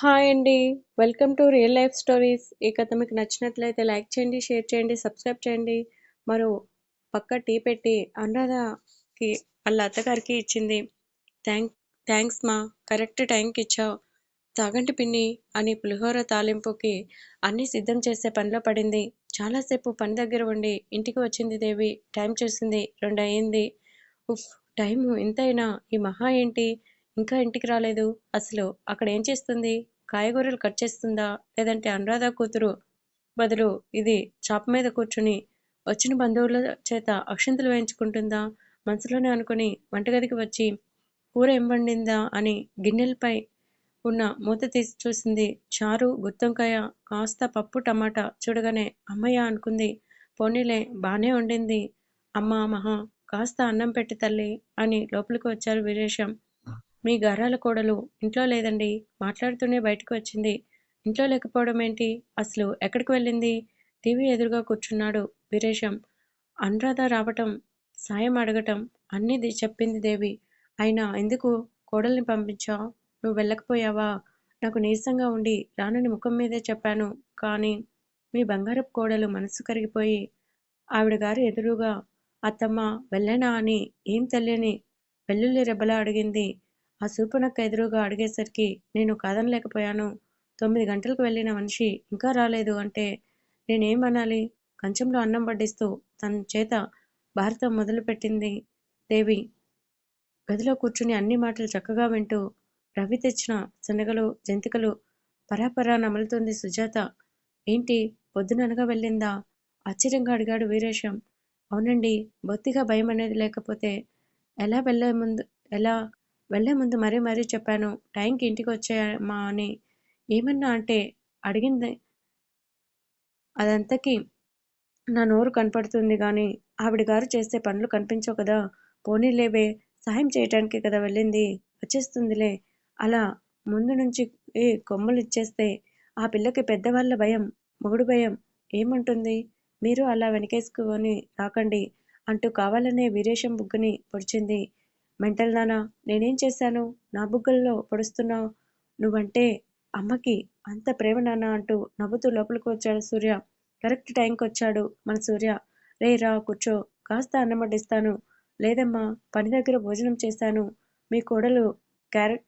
Hi అండి. Welcome to real life stories. ఈ కథ మీకు నచ్చినట్లయితే లైక్ చేయండి షేర్ చేయండి సబ్స్క్రైబ్ చేయండి. మరో పక్క టీ పెట్టి అనురాధకి వాళ్ళ అత్తగారికి ఇచ్చింది. థ్యాంక్ థ్యాంక్స్ మా కరెక్ట్ టైంకి ఇచ్చావు. తాగంటి పిన్ని అని పులిహోర తాలింపుకి అన్నీ సిద్ధం చేసే పనిలో పడింది. చాలాసేపు పని దగ్గర ఉండి ఇంటికి వచ్చింది దేవి. టైం చూసింది రెండు అయింది ఉఫ్ టైం ఇంతైనా ఈ మహా ఏంటి? ఇంకా ఇంటికి రాలేదు. అసలు అక్కడ ఏం చేస్తుంది? కాయగూరలు కట్ చేస్తుందా? లేదంటే అనురాధ కూతురు బదులు ఇది చాప మీద కూర్చుని వచ్చిన బంధువుల చేత అక్షింతలు వేయించుకుంటుందా? మనసులోనే అనుకుని వంటగదికి వచ్చి కూర ఏం వండిందా అని గిన్నెలపై ఉన్న మూత తీసి చూసింది చారు గుత్తంకాయ కాస్త పప్పు టమాటా. చూడగానే అమ్మయ్య అనుకుంది పోనీలే బాగానే వండింది. అమ్మ మహా కాస్త అన్నం పెట్టి తల్లి అని లోపలికి వచ్చారు వీరేశం. మీ గారాల కోడలు ఇంట్లో లేదండి. మాట్లాడుతూనే బయటకు వచ్చింది. ఇంట్లో లేకపోవడం ఏంటి? అసలు ఎక్కడికి వెళ్ళింది? టీవీ ఎదురుగా కూర్చున్నాడు వీరేశం. అనురాధ రావటం సాయం అడగటం అన్నీ చెప్పింది దేవి. అయినా ఎందుకు? కోడల్ని పంపించావు? నువ్వు వెళ్ళకపోయావా? నాకు నీరసంగా ఉండి రానని ముఖం మీదే చెప్పాను. కానీ మీ బంగారపు కోడలు మనసు కరిగిపోయి ఆవిడ గారు ఎదురుగా అత్తమ్మ వెళ్ళనా అని ఏం తెలియని వెల్లుల్లి రెబ్బలా అడిగింది. ఆ సూపునక్క ఎదురుగా అడిగేసరికి నేను కాదనలేకపోయాను. తొమ్మిది గంటలకు వెళ్ళిన మనిషి ఇంకా రాలేదు అంటే నేనేమనాలి? కంచంలో అన్నం వడ్డిస్తూ తన చేత భారతం మొదలుపెట్టింది దేవి. గదిలో కూర్చుని అన్ని మాటలు చక్కగా వింటూ రవి తెచ్చిన శనగలు జంతికలు పరాపరా నమలుతుంది సుజాత. ఏంటి? పొద్దుననగా వెళ్ళిందా? ఆశ్చర్యంగా అడిగాడు వీరేశం. అవునండి బొత్తిగా భయం అనేది లేకపోతే ఎలా వెళ్ళే ముందు ఎలా వెళ్ళే ముందు మరీ మరీ చెప్పాను టైంకి ఇంటికి వచ్చాయమ్మా అని. ఏమన్నా అంటే అడిగింది. అదంతకి నా నోరు కనపడుతుంది కానీ ఆవిడ గారు చేసే పనులు కనిపించవు కదా. పోనీలేవే సహాయం చేయటానికి కదా వెళ్ళింది. వచ్చేస్తుందిలే. అలా ముందు నుంచి ఏ కొమ్మలు ఇచ్చేస్తే ఆ పిల్లకి పెద్దవాళ్ళ భయం మొగుడు భయం. ఏముంటుంది? మీరు అలా వెనకేసుకొని రాకండి అంటూ కావాలనే వీరేశం బుగ్గని పొడిచింది. మెంటల్ నానా నేనేం చేశాను? నా బుగ్గల్లో పొడుస్తున్నావు. నువ్వంటే అమ్మకి అంత ప్రేమ నాన్న అంటూ నవ్వుతూ లోపలికి వచ్చాడు సూర్య. కరెక్ట్ టైంకి వచ్చాడు మన సూర్య. రే రా కూర్చో. కాస్త అన్నం వడ్డిస్తాను. లేదమ్మా పని దగ్గర భోజనం చేశాను. మీ కోడలు క్యారెట్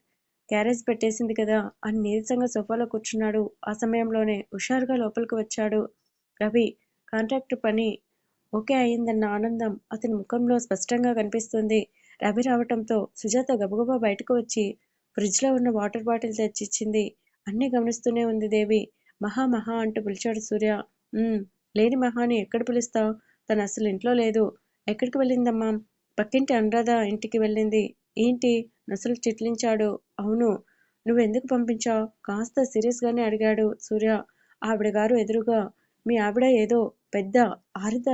క్యారేజ్ పెట్టేసింది కదా అని నీరసంగా సోఫాలో కూర్చున్నాడు. ఆ సమయంలోనే హుషారుగా లోపలికి వచ్చాడు రవి. కాంట్రాక్ట్ పని ఓకే అయిందన్న ఆనందం అతని ముఖంలో స్పష్టంగా కనిపిస్తుంది. రవి రావటంతో సుజాత గబగబా బయటకు వచ్చి ఫ్రిడ్జ్లో ఉన్న వాటర్ బాటిల్ తెచ్చిచ్చింది. అన్నీ గమనిస్తూనే ఉంది దేవి. మహా మహా అంటూ పిలిచాడు సూర్య. లేని మహాని ఎక్కడ పిలుస్తావు? తను అసలు ఇంట్లో లేదు. ఎక్కడికి వెళ్ళిందమ్మా? పక్కింటి అనురాధ ఇంటికి వెళ్ళింది. ఏంటి? నసలు చిట్లించాడు. అవును. నువ్వెందుకు పంపించావు? కాస్త సీరియస్గానే అడిగాడు సూర్య. ఆవిడ గారు ఎదురుగా మీ ఆవిడ ఏదో పెద్ద ఆరిద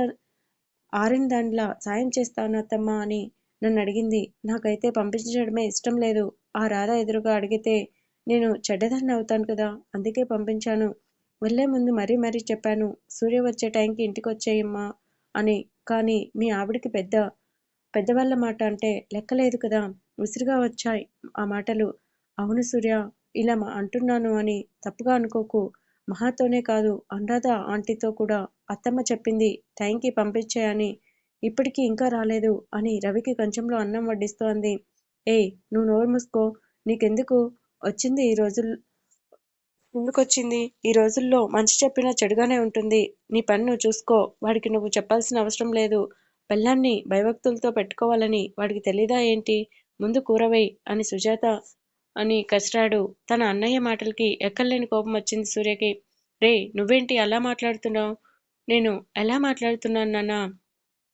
ఆరిన దాంట్లో సాయం చేస్తాను అని నన్ను అడిగింది నాకైతే పంపించడమే ఇష్టం లేదు. ఆ రాధ ఎదురుగా అడిగితే నేను చెడ్డదాన్ని అవుతాను కదా అందుకే పంపించాను. వెళ్ళే ముందు మరీ మరీ చెప్పాను సూర్య వచ్చే టైంకి ఇంటికి వచ్చేయమ్మా అని. కానీ మీ ఆవిడకి పెద్ద పెద్దవాళ్ళ మాట అంటే లెక్కలేదు కదా విసిరిగా వచ్చాయి ఆ మాటలు. అవును సూర్య ఇలా అంటున్నాను అని తప్పుగా అనుకోకు. మహాతోనే కాదు అనురాధ ఆంటీతో కూడా అత్తమ్మ చెప్పింది టైంకి పంపించేయని ఇప్పటికీ ఇంకా రాలేదు అని రవికి కంచంలో అన్నం వడ్డిస్తోంది. ఏయ్ నువ్వు నోరు మూసుకో. నీకెందుకు? వచ్చింది ఈ రోజుల్లో ఎందుకొచ్చింది ఈ రోజుల్లో మంచి చెప్పినా చెడుగానే ఉంటుంది. నీ పని నువ్వు చూసుకో. వాడికి నువ్వు చెప్పాల్సిన అవసరం లేదు. పెళ్ళాన్ని భయభక్తులతో పెట్టుకోవాలని వాడికి తెలీదా ఏంటి? ముందు కూరవై అని సుజాత అని కసిరాడు. తన అన్నయ్య మాటలకి ఎక్కలేని కోపం వచ్చింది సూర్యకి. రే నువ్వేంటి అలా మాట్లాడుతున్నావు? నేను ఎలా మాట్లాడుతున్నాను నాన్న?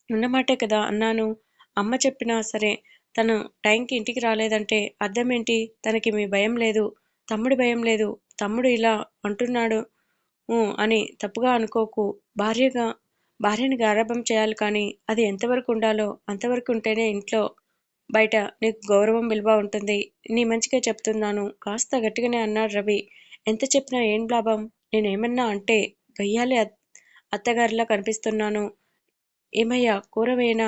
ఉన్నమాటే కదా అన్నాను. అమ్మ చెప్పినా సరే తను టైంకి ఇంటికి రాలేదంటే అర్థమేంటి? తనకి మీ భయం లేదు. తమ్ముడు భయం లేదు. తమ్ముడు ఇలా అంటున్నాడు. అని తప్పుగా అనుకోకు. భార్యగా భార్యని గారాభం చేయాలి కానీ అది ఎంతవరకు ఉండాలో అంతవరకు ఉంటేనే ఇంట్లో బయట నీకు గౌరవం విలువ ఉంటుంది. నీ మంచిగా చెప్తున్నాను. కాస్త గట్టిగానే అన్నాడు రవి. ఎంత చెప్పినా ఏం లాభం? నేనేమన్నా అంటే గయ్యాలి అత్తగారిలా కనిపిస్తున్నాను. ఏమయ్యా కూరవేనా?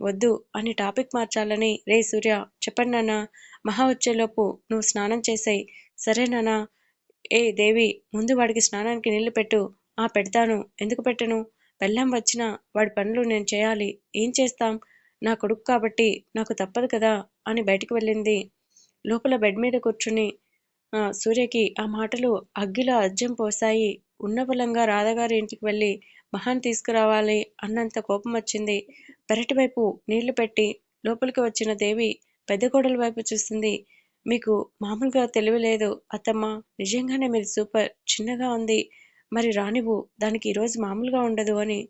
వద్దు అని టాపిక్ మార్చాలని రే సూర్య చెప్పండి నాన్న మహా వచ్చేలోపు నువ్వు స్నానం చేసాయి. సరే నాన్న. ఏ దేవి ముందు వాడికి స్నానానికి నీళ్ళు పెట్టు. ఆ పెడతాను. ఎందుకు పెట్టను? పెళ్ళాం వచ్చినా వాడి పనులు నేను చేయాలి. ఏం చేస్తాం? నా కొడుకు కాబట్టి నాకు తప్పదు కదా అని బయటికి వెళ్ళింది. లోపల బెడ్ మీద కూర్చుని సూర్యకి ఆ మాటలు అగ్గిలో అజ్జం పోసాయి ఉన్న బలంగా రాధగారి ఇంటికి వెళ్ళి మహాన్ తీసుకురావాలి అన్నంత కోపం వచ్చింది. పెరటి వైపు నీళ్ళు పెట్టి లోపలికి వచ్చిన దేవి పెద్ద కోడల వైపు చూస్తుంది. మీకు మామూలుగా తెలివి లేదు అత్తమ్మ. నిజంగానే మీరు సూపర్ చిన్నగా ఉంది. మరి రానివ్వు. దానికి ఈరోజు మామూలుగా ఉండదు అని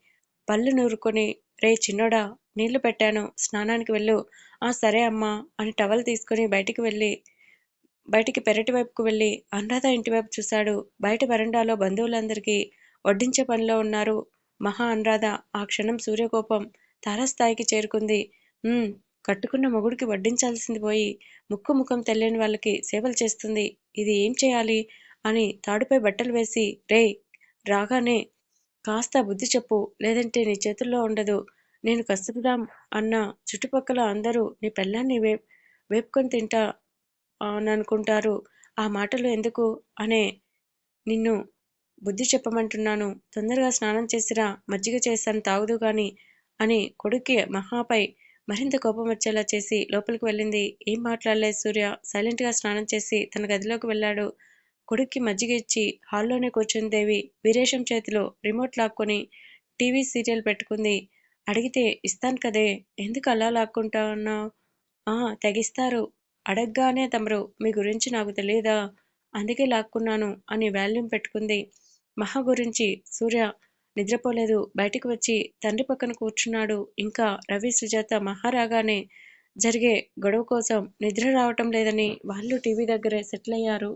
పళ్ళు నూరుకొని రే చిన్నోడా నీళ్ళు పెట్టాను. స్నానానికి వెళ్ళు. ఆ సరే అమ్మా అని టవల్ తీసుకొని బయటికి వెళ్ళి బయటికి పెరటి వైపుకు వెళ్ళి అనురాధ ఇంటి వైపు చూశాడు. బయట వరండాలో బంధువులందరికీ వడ్డించే పనిలో ఉన్నారు. మహా అనురాధ ఆ క్షణం సూర్యకోపం తారాస్థాయికి చేరుకుంది. కట్టుకున్న మొగుడికి వడ్డించాల్సింది పోయి ముక్కు ముఖం తెలియని వాళ్ళకి సేవలు చేస్తుంది. ఇది ఏం చేయాలి? అని తాడుపై బట్టలు వేసి రే రాగానే కాస్త బుద్ధి చెప్పు లేదంటే నీ చేతుల్లో ఉండదు. నేను కసుపుదాం అన్న చుట్టుపక్కల అందరూ నీ పెళ్ళాన్ని వే వేపుకొని తింటా అని అనుకుంటారు ఆ మాటలు ఎందుకు? అనే నిన్ను బుద్ధి చెప్పమంటున్నాను. తొందరగా స్నానం చేసిరా మజ్జిగ చేస్తాను తాగుదు గాని అని కొడుక్కి మహాపై మరింత కోపం వచ్చేలా చేసి లోపలికి వెళ్ళింది. ఏం మాట్లాడలేదు సూర్య. సైలెంట్గా స్నానం చేసి తన గదిలోకి వెళ్ళాడు. కొడుక్కి మజ్జిగ ఇచ్చి హాల్లోనే కూర్చుని దేవి. వీరేశం చేతిలో రిమోట్ లాక్కొని టీవీ సీరియల్ పెట్టుకుంది. అడిగితే ఇస్తాను కదే. ఎందుకు అలా లాక్కుంటా అన్నావు ఆ తెగిస్తారు. అడగగానే తమరు. మీ గురించి నాకు తెలియదా అందుకే లాక్కున్నాను అని వాల్యూమ్ పెట్టుకుంది. మహా గురించి సూర్య నిద్రపోలేదు. బయటికి వచ్చి తండ్రి పక్కన కూర్చున్నాడు. ఇంకా రవి సుజాత మహారాగానే జరిగే గొడవ కోసం నిద్ర రావటం లేదని వాళ్ళు టీవీ దగ్గరే సెటిల్ అయ్యారు.